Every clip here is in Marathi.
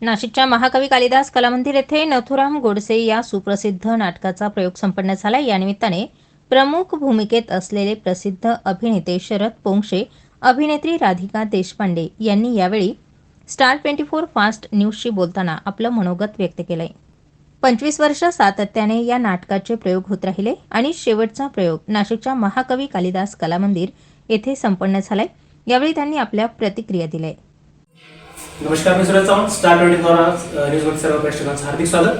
नाशिकच्या महाकवी कालिदास कलामंदिर येथे नथुराम गोडसे या सुप्रसिद्ध नाटकाचा प्रयोग संपन्न झाला. या निमित्ताने प्रमुख भूमिकेत असलेले प्रसिद्ध अभिनेते शरद पोंक्षे अभिनेत्री राधिका देशपांडे यांनी यावेळी स्टार ट्वेंटी फोर फास्ट न्यूजशी बोलताना आपलं मनोगत व्यक्त केलंय. पंचवीस वर्ष सातत्याने या नाटकाचे प्रयोग होत राहिले आणि शेवटचा प्रयोग नाशिकच्या महाकवी कालिदास कलामंदिर येथे संपन्न झालाय. यावेळी त्यांनी आपल्या प्रतिक्रिया दिल्या. नमस्कार मी Suraj Chavan star twenty four न्यूजवर सर्व प्रेक्षकांचं हार्दिक स्वागत.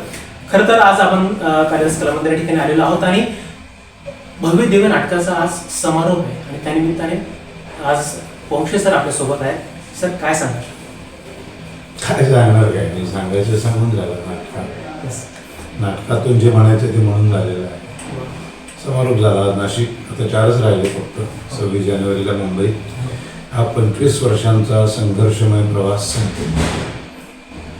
खरं तर आज आपण मंदिर या ठिकाणी आलेलो आहोत आणि भव्य दिव्य नाटकाचा आज समारोप आहे आणि त्यानिमित्ताने आज पोंक्षे सर आपल्यासोबत आहेत. सर काय सांगाल? काय सांगणार काय? मी सांगायचं सांगून झालं नाटकात. नाटकातून जे म्हणायचं ते म्हणून झालेलं आहे. समारोप झाला नाशिक. आता चारच राहिले फक्त. सव्वीस जानेवारीला मुंबईत हा पंचवीस वर्षांचा संघर्षमय प्रवास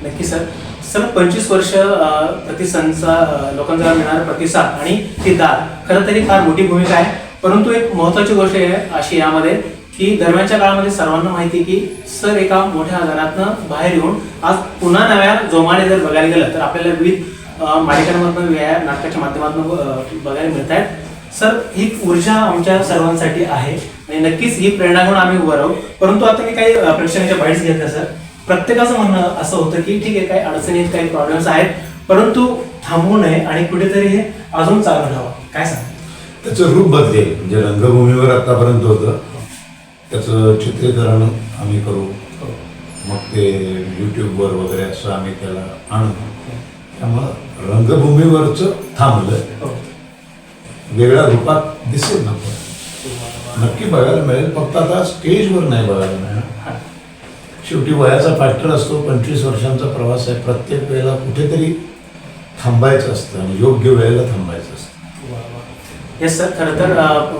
नक्की सर. सर पंचवीस वर्ष अ, प्रतिसादचा लोकांचा मिळणारा प्रतिसाद आणि ती दाद खरं तरी फार मोठी भूमिका आहे. परंतु एक महत्वाची गोष्ट आहे अशी यामध्ये की दरम्यानच्या काळामध्ये सर्वांना माहिती की सर एका मोठ्या आजारातनं बाहेर येऊन आज पुन्हा नव्या जोमाने जर बघायला गेलं तर आपल्याला विविध मालिकांमधनं नाटकाच्या माध्यमातून बघायला मिळत आहेत सर ही ऊर्जा आमच्या सर्वांसाठी आहे आणि नक्कीच ही प्रेरणा घेऊन आम्ही उभं राहू. परंतु आता मी काही प्रेक्षकांच्या बाईट्स घेतल्या सर. प्रत्येकाचं म्हणणं असं होतं की ठीक आहे काही अडचणीत काही प्रॉब्लेम्स आहेत परंतु थांबवू नये आणि कुठेतरी हे अजून चालू राहावं. काय सांग त्याचं रूप बदलेल. म्हणजे रंगभूमीवर आतापर्यंत होतं. त्याचं चित्रीकरण आम्ही करू. मग ते यूट्यूबवर वगैरे असं आम्ही त्याला आणू. त्यामुळं रंगभूमीवरचं थांबलं. वेगळ्या रूपात दिसेल ना नक्की बघायला मिळेल फक्त आता स्टेजवर नाही बघायला मिळणार. शेवटी वयाचा फॅक्टर असतो पंचवीस वर्षांचा प्रवास आहे. प्रत्येक वेळेला कुठेतरी थांबायचं असतं आणि योग्य वेळेला थांबायचं असतं. येस सर खरं तर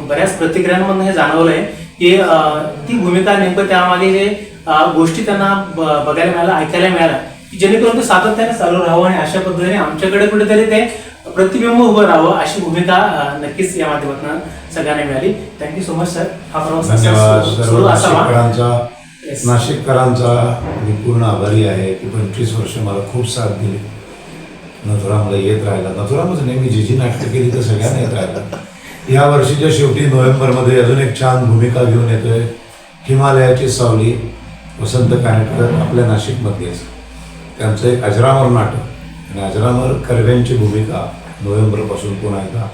बऱ्याच प्रतिक्रियांमधून हे जाणवलं आहे की ती भूमिका नेमकं त्यामागे जे गोष्टी त्यांना ब- बघायला मिळाल्या ऐकायला मिळाल्या की जेणेकरून ते सातत्याने चालू राहावं आणि अशा पद्धतीने आमच्याकडे कुठेतरी ते प्रतिबिंब उभं राहावं अशी भूमिका नक्कीच या माध्यमातून सगळ्यांना मिळाली. थँक्यू सो मच सर हा प्रवास सुरू असावा. नाशिककरांचा मी पूर्ण आभारी आहे. की पंचवीस वर्ष मला खूप साथ दिली. नथुरामला येत राहिला नथुरामच नाही मी जी जी नाटकं केली तर सगळ्यांना येत राहिला या वर्षीच्या शेवटी नोव्हेंबरमध्ये अजून एक छान भूमिका घेऊन येतोय. हिमालयाची सावली वसंत कानेटकर आपल्या नाशिकमध्येच त्यांचं एक अजरामर नाटक. आणि अजरामर कर्व्यांची भूमिका नोव्हेंबरपासून पुन्हा एकदा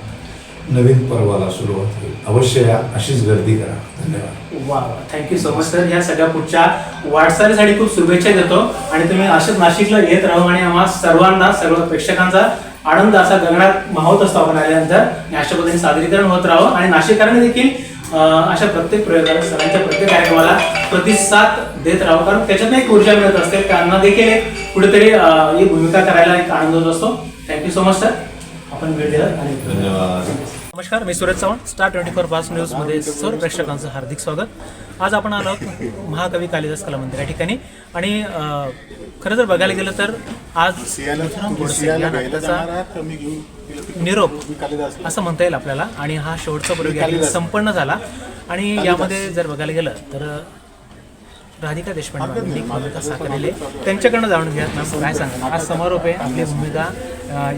नवीन पर्वाला सुरुवात होईल. अवश्य या अशीच गर्दी करा. धन्यवाद. वा थँक्यू सो मच सर या सगळ्या पुढच्या वाटचालीसाठी खूप शुभेच्छा देतो. आणि तुम्ही असेच नाशिकला येत राहू आणि आम्हा सर्वांना सर्व प्रेक्षकांचा आनंद असा गगनात माहोत असतो आपण आल्यानंतर. आणि अशा पद्धतीने सादरीकरण होत राहावं आणि नाशिककरांनी देखील अशा प्रत्येक प्रयोगाला सरांच्या प्रत्येक कार्यक्रमाला प्रतिसाद देत राहू. कारण त्याच्यातनं एक ऊर्जा मिळत असते. त्यांना देखील एक कुठेतरी ही भूमिका करायला एक आनंद होत असतो. थँक्यू सो मच सर आपण वेळ दिला आणि धन्यवाद. नमस्कार मी Suresh Chavan star twenty four fast न्यूजमध्ये सर्व प्रेक्षकांचं हार्दिक स्वागत. आज आपण आलो आहोत महाकवी कालिदास कला मंदिर या ठिकाणी. आणि खरं जर बघायला गेलं तर आज निरोप असं म्हणता येईल आपल्याला. आणि हा शेवटचा प्रयोग संपन्न झाला. आणि यामध्ये जर बघायला गेलं तर राधिका देशपांडे भूमिका साकारलेली. त्यांच्याकडनं जाणून घ्या काय सांगा हा समारोप आहे. आपली भूमिका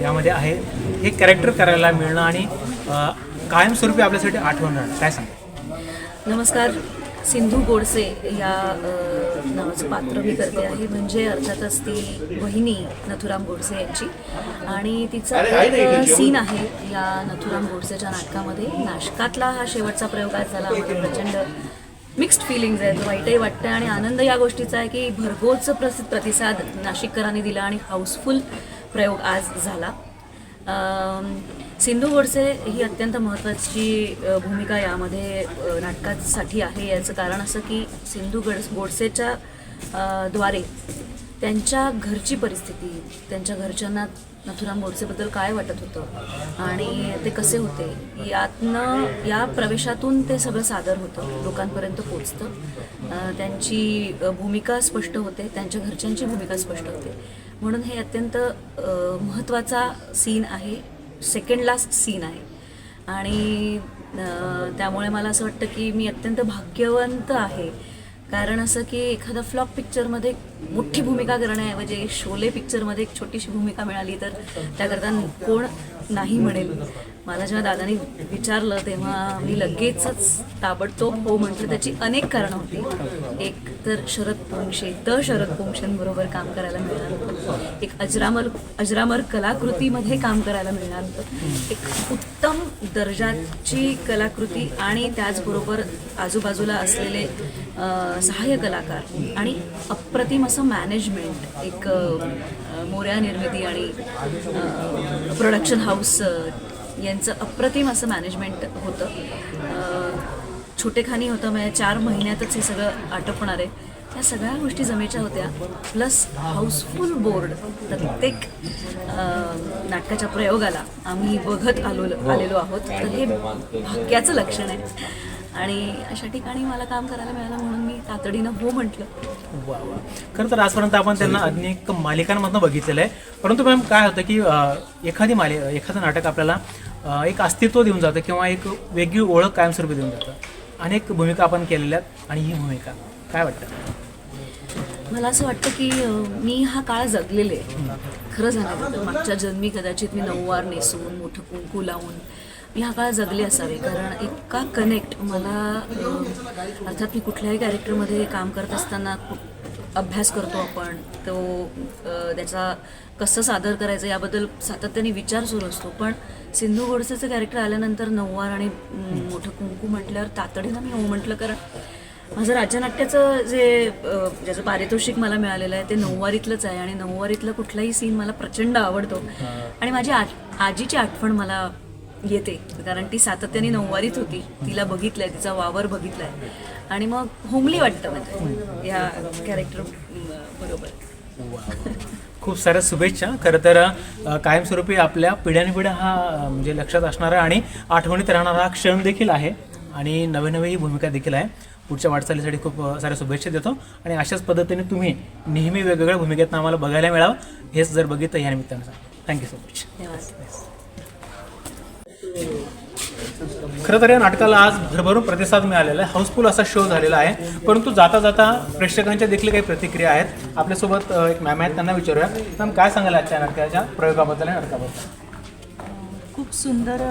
यामध्ये आहे. हे कॅरेक्टर करायला मिळणं आणि कायमस्वरूपी आपल्यासाठी आठवण राहणं. काय सांगा नमस्कार. सिंधू गोडसे या नावाचं पात्र मी करते आहे. म्हणजे अर्थातच ती वहिनी नथुराम गोडसे यांची. आणि तिचा एक सीन आहे या नथुराम गोडसेच्या नाटकामध्ये. नाटकातला हा शेवटचा प्रयोग आज झाला. आम्हाला प्रचंड मिक्स्ड फिलिंग्ज आहेत. वाईटही वाटतं. आणि आनंद या गोष्टीचा आहे की भरघोस प्रसिद्ध प्रतिसाद नाशिककरांनी दिला आणि हाऊसफुल प्रयोग आज झाला. सिंधू गोडसे ही अत्यंत महत्त्वाची भूमिका यामध्ये नाटकासाठी आहे. याचं कारण असं की सिंधू गड गोडसेच्या द्वारे त्यांच्या घरची परिस्थिती त्यांच्या घरच्यांना नथुराम गोडसेबद्दल काय वाटत होतं आणि ते कसे होते यातनं या प्रवेशातून ते सगळं सादर होतं लोकांपर्यंत पोचतं त्यांची भूमिका स्पष्ट होते त्यांच्या घरच्यांची भूमिका स्पष्ट होते. म्हणून हे अत्यंत महत्त्वाचा सीन आहे. सेकंड लास्ट सीन आहे. आणि त्यामुळे मला असं वाटतं की मी अत्यंत भाग्यवंत आहे. कारण असं की एखादा फ्लॉप पिक्चरमध्ये मोठी भूमिका करण्याऐवजी शोले पिक्चरमध्ये एक छोटीशी भूमिका मिळाली तर त्याकरता कोण नाही म्हणेल. मला जेव्हा दादानी विचारलं तेव्हा मी लगेचच ताबडतोब हो म्हटलं. त्याची अनेक कारणं होती. एक तर शरद पोंक्षे द शरद पोंक्षेंबरोबर काम करायला मिळणार होतं. एक अजरामर अजरामर कलाकृतीमध्ये काम करायला मिळणार होतं. एक उत्तम दर्जाची कलाकृती आणि त्याचबरोबर आजूबाजूला असलेले सहाय्य कलाकार आणि अप्रतिम असं मॅनेजमेंट एक मोऱ्या निर्मिती आणि प्रोडक्शन हाऊस यांचं अप्रतिम असं मॅनेजमेंट होतं. छोटेखानी होतं म्हणजे चार महिन्यातच हे सगळं आटोपणार आहे. या सगळ्या गोष्टी जमेच्या होत्या. प्लस हाऊसफुल बोर्ड प्रत्येक नाटकाच्या प्रयोगाला आम्ही बघत आलो आलेलो आहोत. तर हे भाग्याचं लक्षण आहे. आणि अशा ठिकाणी मला काम करायला मिळालं म्हणून मी तातडीनं हो म्हटलं. वा वा. खरं तर आजपर्यंत आपण त्यांना अनेक मालिकांमधनं बघितलेलं आहे. परंतु मॅम काय होतं की अं, एखादी मालि एखादं नाटक आपल्याला अं, एक अस्तित्व देऊन जातं किंवा एक वेगळी ओळख कायमस्वरूपी देऊन जातं. अनेक भूमिका आपण केलेल्या आहेत आणि ही भूमिका. काय वाटतं? मला असं वाटतं की अं, मी हा काळ जगलेले आहे. खरं सांगायचं तर मागच्या जन्मी कदाचित मी नऊवार नेसून मोठं कुंकू लावून मी हा काळ जगले असावे कारण इतका कनेक्ट मला अर्थात मी कुठल्याही कॅरेक्टरमध्ये काम करत असताना अभ्यास करतो आपण. तो त्याचा कसं सादर करायचं याबद्दल सातत्याने विचार सुरू असतो. पण सिंधू गोडसेचं कॅरेक्टर आल्यानंतर नऊवार आणि मोठं कुंकू म्हटल्यावर तातडीनं मी हो म्हटलं कारण माझं राज्यनाट्याचं जे ज्याचं पारितोषिक मला मिळालेलं आहे ते नऊवारीतलंच आहे. आणि नऊवारीतलं कुठलाही सीन मला प्रचंड आवडतो. आणि माझी आज आजीची आठवण मला येते. कारण ती सातत्याने नऊवारीत होती. तिला बघितलंय तिचा वावर बघितलाय. आणि मग होमली वाटतं म्हणजे या कॅरेक्टर बरोबर. खूप साऱ्या शुभेच्छा. खरं तर कायमस्वरूपी आपल्या पिढ्यानपिढ्या हा म्हणजे लक्षात असणारा आणि आठवणीत राहणारा हा क्षण देखील आहे. आणि नवे नवी भूमिका देखील आहे. पुढच्या वाटचालीसाठी खूप साऱ्या शुभेच्छा देतो. आणि अशाच पद्धतीने तुम्ही नेहमी वेगवेगळ्या भूमिकेत आम्हाला बघायला मिळावं हेच जर बघितलं या निमित्तानं थँक्यू सो मच खरं तर या नाटकाला आज भरभरून प्रतिसाद मिळालेला आहे. हाऊसफुल असा शो झालेला आहे. परंतु जाता जाता प्रेक्षकांच्या देखील काही प्रतिक्रिया आहेत. आपल्यासोबत एक मॅम आहेत. त्यांना विचारूया. मॅम काय सांगायला आजच्या नाटकाच्या प्रयोगाबद्दल आणि नाटकाबद्दल खूप सुंदर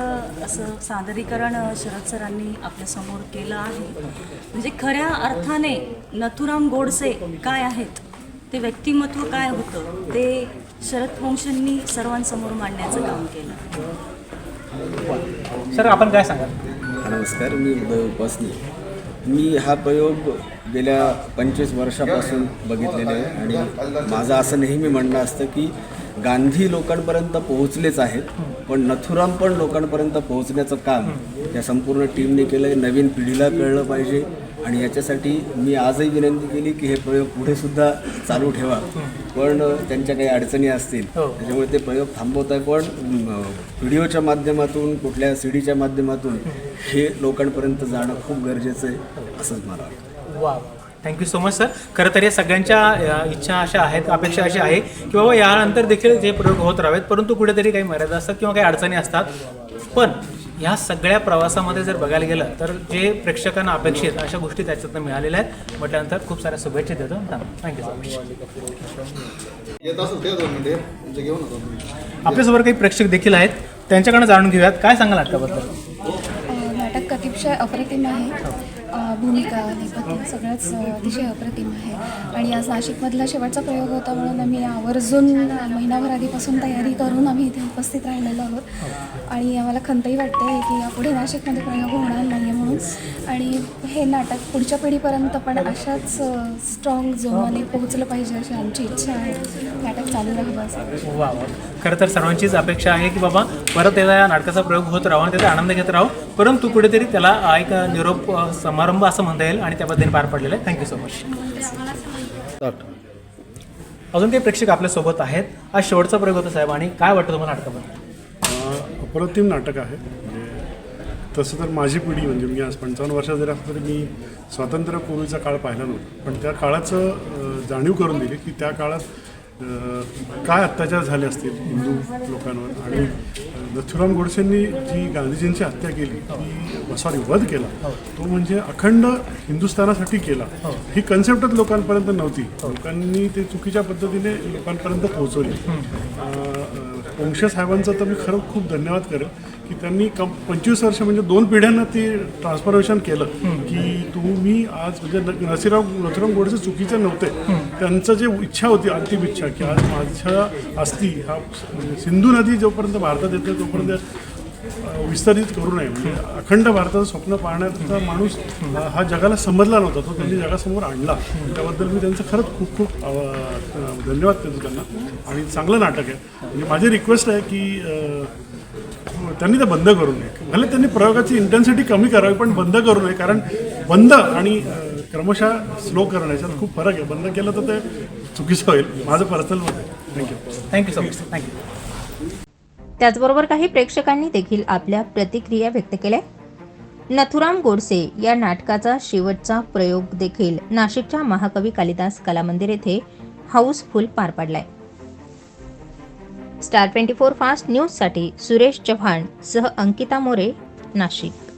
असं सादरीकरण शरद सरांनी आपल्यासमोर केलं आहे. म्हणजे खऱ्या अर्थाने नथुराम गोडसे काय आहेत? ते व्यक्तिमत्व काय होतं? ते शरद वंशांनी सर्वांसमोर मांडण्याचं काम केलं. सर आपण काय सांगाल? नमस्कार मी उदय उपासनी मी हा प्रयोग गेल्या पंचवीस वर्षापासून बघितलेला आहे आणि माझं असं नेहमी म्हणणं असतं की गांधी लोकांपर्यंत पोहोचलेच आहेत पण नथुराम पण लोकांपर्यंत पोहोचण्याचं काम या संपूर्ण टीमने केलं आहे नवीन पिढीला कळलं पाहिजे. आणि याच्यासाठी मी आजही विनंती केली की हे प्रयोग पुढे सुद्धा चालू ठेवा. पण त्यांच्या काही अडचणी असतील हो. त्याच्यामुळे ते प्रयोग थांबवत आहे. पण व्हिडिओच्या माध्यमातून कुठल्या सी डीच्या माध्यमातून हे लोकांपर्यंत जाणं खूप गरजेचं आहे असंच मला वाटतं. वा थँक्यू सो मच सर खरं तर या सगळ्यांच्या इच्छा अशा आहेत अपेक्षा अशा आहे की बाबा यानंतर देखील जे प्रयोग होत राहावेत परंतु कुठेतरी काही मर्यादा असतात किंवा काही अडचणी असतात. पण ह्या सगळ्या प्रवासामध्ये जर बघायला गेलं तर जे प्रेक्षकांना अपेक्षित अशा गोष्टी त्याच्यातनं मिळालेल्या आहेत. म्हटल्यानंतर खूप साऱ्या शुभेच्छा देतो. Thank you so much. आपल्यासोबत काही प्रेक्षक देखील आहेत. त्यांच्याकडनं जाणून घेऊयात. काय सांगाल नाटकाबद्दल नाटक अतिशय अप्रतिम आहे भूमिका नेपथ्य सगळंच अतिशय अप्रतिम आहे. आणि आज नाशिकमधला शेवटचा प्रयोग होता म्हणून आम्ही आवर्जून महिनाभर आधीपासून तयारी करून आम्ही इथे उपस्थित राहिलेलो आहोत. आणि आम्हाला खंतही वाटते की यापुढे नाशिकमध्ये प्रयोग होणार नाही आहे म्हणून. आणि हे नाटक पुढच्या पिढीपर्यंत पण अशाच स्ट्रॉंग जोमाने पोहोचलं पाहिजे अशी आमची इच्छा आहे. नाटक चालू राहावं असं. वा वा. खरं तर सर्वांचीच अपेक्षा आहे की बाबा परत त्याला या नाटकाचा प्रयोग होत राहू आणि त्याचा आनंद घेत राहू. परंतु कुठेतरी त्याला एक निरोप समारंभ असं म्हणता येईल आणि त्या पद्धतीने पार पडलेलं आहे. थँक्यू सो मच अजून काही प्रेक्षक आपल्यासोबत आहेत. आज शेवटचा प्रयोग होता साहेब आणि काय वाटतं तुम्हाला नाटकाबद्दल? अप्रतिम नाटक आहे. म्हणजे तसं तर माझी पिढी म्हणजे मी आज पंचावन्न वर्षात जरी असलं तरी मी स्वातंत्र्यपूर्वीचा काळ पाहिला नव्हता. पण त्या काळाचं जाणीव करून दिली की त्या काळात काय अत्याचार झाले असतील हिंदू लोकांवर आणि नथुराम गोडसेंनी जी गांधीजींची हत्या केली ती सॉरी वध केला तो म्हणजे अखंड हिंदुस्थानासाठी केला. ही कन्सेप्टच लोकांपर्यंत नव्हती. लोकांनी ते चुकीच्या पद्धतीने लोकांपर्यंत पोहोचवली. अ, साहेबांचं तर मी खरं खूप धन्यवाद करेन. की त्यांनी कम पंचवीस वर्ष म्हणजे दोन पिढ्यांना ते ट्रान्सफॉर्मेशन केलं. की तुम्ही आज म्हणजे नसीराव नथुराम गोडसे चुकीचे नव्हते. त्यांचं जे इच्छा होती अंतिम इच्छा की आज माझ्या अस्थी हा म्हणजे सिंधू नदी जोपर्यंत भारतात येते तोपर्यंत विस्तारित करू नये. म्हणजे अखंड भारताचं स्वप्न पाहण्याचा माणूस हा जगाला समजला नव्हता. तो त्यांनी जगासमोर आणला. त्याबद्दल मी त्यांचं खरंच खूप खूप धन्यवाद देतो त्यांना. आणि चांगलं नाटक आहे. म्हणजे माझी रिक्वेस्ट आहे की त्यांनी ते बंद करू नये. भले त्यांनी प्रयोगाची इंटेन्सिटी कमी करावी पण बंद करू नये. कारण बंद आणि क्रमशः स्लो करण्याच्यात खूप फरक आहे. बंद केलं तर ते चुकीचं होईल. माझं पर्सनल मत आहे. Thank you thank you so much thank you त्याचबरोबर काही प्रेक्षकांनी देखील आपल्या प्रतिक्रिया व्यक्त केल्या. नथुराम गोडसे या नाटकाचा शेवटचा प्रयोग देखील नाशिकच्या महाकवी कालिदास कला मंदिर येथे हाऊसफुल पार पडलाय. स्टार ट्वेंटी फोर फास्ट न्यूजसाठी सुरेश चव्हाण सह अंकिता मोरे नाशिक.